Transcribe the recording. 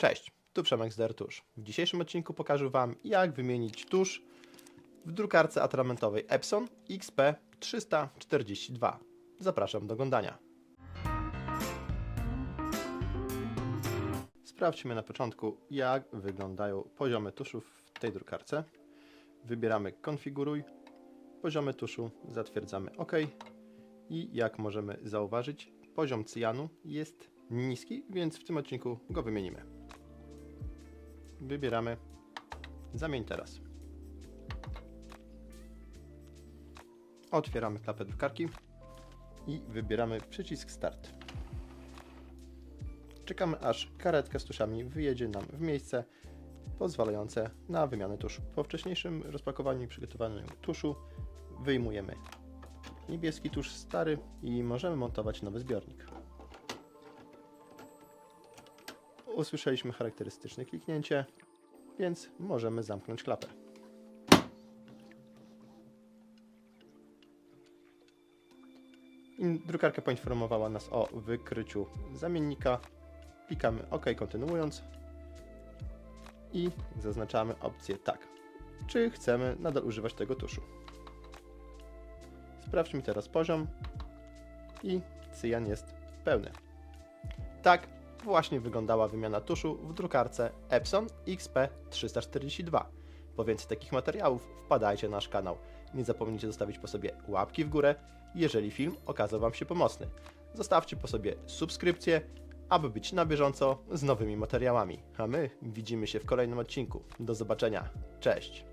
Cześć, tu Przemek z Dertusz. W dzisiejszym odcinku pokażę Wam, jak wymienić tusz w drukarce atramentowej Epson XP342. Zapraszam do oglądania. Sprawdźmy na początku, jak wyglądają poziomy tuszów w tej drukarce. Wybieramy Konfiguruj, poziomy tuszu, zatwierdzamy OK i jak możemy zauważyć, poziom cyjanu jest niski, więc w tym odcinku go wymienimy. Wybieramy Zamień teraz. Otwieramy klapę drukarki i wybieramy przycisk Start. Czekamy aż karetka z tuszami wyjedzie nam w miejsce pozwalające na wymianę tuszu. Po wcześniejszym rozpakowaniu i przygotowaniu tuszu wyjmujemy niebieski tusz stary i możemy montować nowy zbiornik. Usłyszeliśmy charakterystyczne kliknięcie, więc możemy zamknąć klapę. Drukarka poinformowała nas o wykryciu zamiennika. Klikamy OK kontynuując i zaznaczamy opcję tak. Czy chcemy nadal używać tego tuszu? Sprawdźmy teraz poziom i cyjan jest pełny. Właśnie wyglądała wymiana tuszu w drukarce Epson XP342. Po więcej takich materiałów wpadajcie na nasz kanał. Nie zapomnijcie zostawić po sobie łapki w górę, jeżeli film okazał Wam się pomocny. Zostawcie po sobie subskrypcję, aby być na bieżąco z nowymi materiałami. A my widzimy się w kolejnym odcinku. Do zobaczenia. Cześć!